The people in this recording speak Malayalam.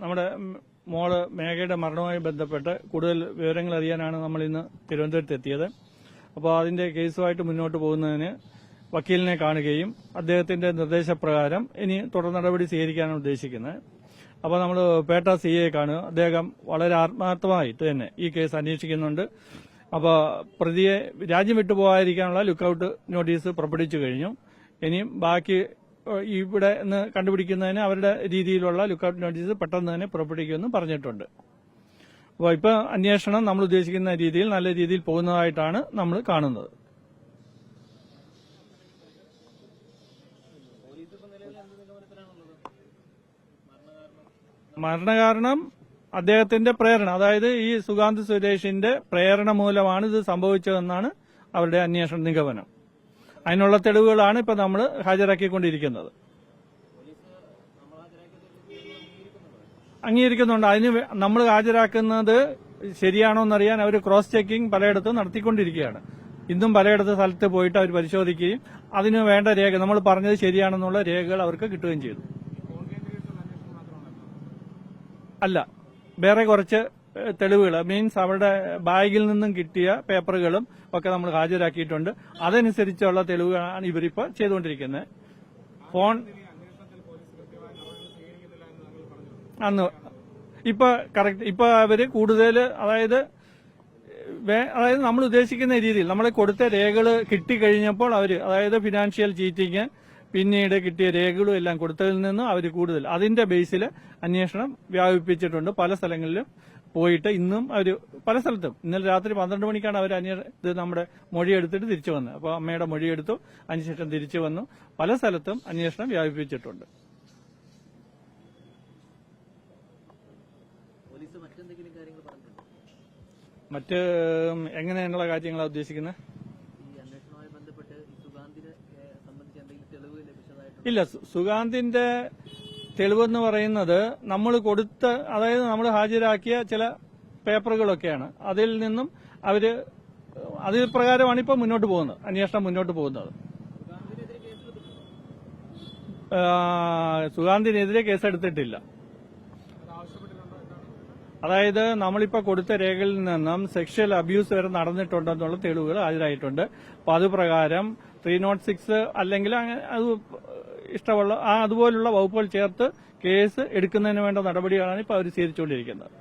നമ്മുടെ മോൾ മേഘയുടെ മരണവുമായി ബന്ധപ്പെട്ട് കൂടുതൽ വിവരങ്ങൾ അറിയാനാണ് നമ്മൾ ഇന്ന് തിരുവനന്തപുരത്ത് എത്തിയത് അപ്പോൾ അതിന്റെ കേസുമായിട്ട് മുന്നോട്ട് പോകുന്നതിന് വക്കീലിനെ കാണുകയും അദ്ദേഹത്തിന്റെ നിർദ്ദേശപ്രകാരം ഇനി തുടർ നടപടി സ്വീകരിക്കാനാണ് ഉദ്ദേശിക്കുന്നത്. അപ്പോൾ നമ്മൾ പേട്ട സി എ കാണുക. അദ്ദേഹം വളരെ ആത്മാർത്ഥമായിട്ട് തന്നെ ഈ കേസ് അന്വേഷിക്കുന്നുണ്ട്. അപ്പോൾ പ്രതിയെ രാജ്യം വിട്ടുപോകാതിരിക്കാനുള്ള ലുക്കൌട്ട് നോട്ടീസ് പുറപ്പെടുവിച്ചു കഴിഞ്ഞു. ഇനിയും ബാക്കി ഇവിടെ നിന്ന് കണ്ടുപിടിക്കുന്നതിന് അവരുടെ രീതിയിലുള്ള ലുക്കൌട്ട് നോട്ടീസ് പെട്ടെന്ന് തന്നെ പുറപ്പെടുവിക്കുമെന്ന് പറഞ്ഞിട്ടുണ്ട്. അപ്പോൾ ഇപ്പോൾ അന്വേഷണം നമ്മൾ ഉദ്ദേശിക്കുന്ന രീതിയിൽ നല്ല രീതിയിൽ പോകുന്നതായിട്ടാണ് നമ്മൾ കാണുന്നത്. മരണകാരണം അദ്ദേഹത്തിന്റെ പ്രേരണ അതായത് ഈ സുഗാന്ത് സുരേഷിന്റെ പ്രേരണ മൂലമാണ് ഇത് സംഭവിച്ചതെന്നാണ് അവരുടെ അന്വേഷണ നിഗമനം. അതിനുള്ള തെളിവുകളാണ് ഇപ്പൊ നമ്മൾ ഹാജരാക്കിക്കൊണ്ടിരിക്കുന്നത്. അംഗീകരിക്കുന്നുണ്ട്. അതിന് നമ്മൾ ഹാജരാക്കുന്നത് ശരിയാണോ എന്നറിയാൻ അവർ ക്രോസ് ചെക്കിംഗ് പലയിടത്തും നടത്തിക്കൊണ്ടിരിക്കുകയാണ്. ഇന്നും പലയിടത്ത് സ്ഥലത്ത് പോയിട്ട് അവർ പരിശോധിക്കുകയും അതിന് വേണ്ട രേഖ നമ്മൾ പറഞ്ഞത് ശരിയാണെന്നുള്ള രേഖകൾ അവർക്ക് കിട്ടുകയും ചെയ്തു. അല്ല വേറെ കുറച്ച് തെളിവുകൾ മീൻസ് അവരുടെ ബാഗിൽ നിന്നും കിട്ടിയ പേപ്പറുകളും ഒക്കെ നമ്മൾ ഹാജരാക്കിയിട്ടുണ്ട്. അതനുസരിച്ചുള്ള തെളിവുകളാണ് ഇവരിപ്പോൾ ചെയ്തുകൊണ്ടിരിക്കുന്നത്. ഫോൺ അന്ന് ഇപ്പൊ കറക്റ്റ് ഇപ്പൊ അവർ കൂടുതൽ അതായത് അതായത് നമ്മൾ ഉദ്ദേശിക്കുന്ന രീതിയിൽ നമ്മൾ കൊടുത്ത രേഖകൾ കിട്ടിക്കഴിഞ്ഞപ്പോൾ അവർ അതായത് ഫിനാൻഷ്യൽ ചീറ്റിങ് പിന്നീട് കിട്ടിയ രേഖകളും എല്ലാം കൊടുത്തതിൽ നിന്ന് അവർ കൂടുതൽ അതിന്റെ ബേസിൽ അന്വേഷണം വ്യാപിപ്പിച്ചിട്ടുണ്ട്. പല സ്ഥലങ്ങളിലും പോയിട്ട് ഇന്നും അവർ പല സ്ഥലത്തും. ഇന്നലെ രാത്രി പന്ത്രണ്ട് മണിക്കാണ് അവർ അന്യ ഇത് നമ്മുടെ മൊഴിയെടുത്തിട്ട് തിരിച്ചു വന്നത്. അപ്പോൾ അമ്മയുടെ മൊഴിയെടുത്തു അതിനുശേഷം തിരിച്ചു വന്നു. പല സ്ഥലത്തും അന്വേഷണം വ്യാപിപ്പിച്ചിട്ടുണ്ട്. മറ്റ് എങ്ങനെയുള്ള കാര്യങ്ങളാണ് ഉദ്ദേശിക്കുന്നത് ഇല്ല സുഗാന്തിന്റെ തെളിവെന്ന് പറയുന്നത് നമ്മൾ കൊടുത്ത അതായത് നമ്മൾ ഹാജരാക്കിയ ചില പേപ്പറുകളൊക്കെയാണ്. അതിൽ നിന്നും അവർ അതിൽ പ്രകാരമാണ് ഇപ്പോൾ മുന്നോട്ട് പോകുന്നത് അന്വേഷണം മുന്നോട്ട് പോകുന്നത്. സുഗാന്തിനെതിരെ കേസെടുത്തിട്ടില്ല. അതായത് നമ്മളിപ്പോൾ കൊടുത്ത രേഖയിൽ നിന്നും സെക്ഷൽ അബ്യൂസ് വരെ നടന്നിട്ടുണ്ടെന്നുള്ള തെളിവുകൾ ഹാജരായിട്ടുണ്ട് അപ്പൊ അത് പ്രകാരം ത്രീ നോട്ട് സിക്സ് അല്ലെങ്കിൽ അത് ഇഷ്ടമുള്ള ആ അതുപോലുള്ള വകുപ്പുകൾ ചേർത്ത് കേസ് എടുക്കുന്നതിന് വേണ്ട നടപടികളാണ് ഇപ്പോൾ അവർ സ്വീകരിച്ചുകൊണ്ടിരിക്കുന്നത്.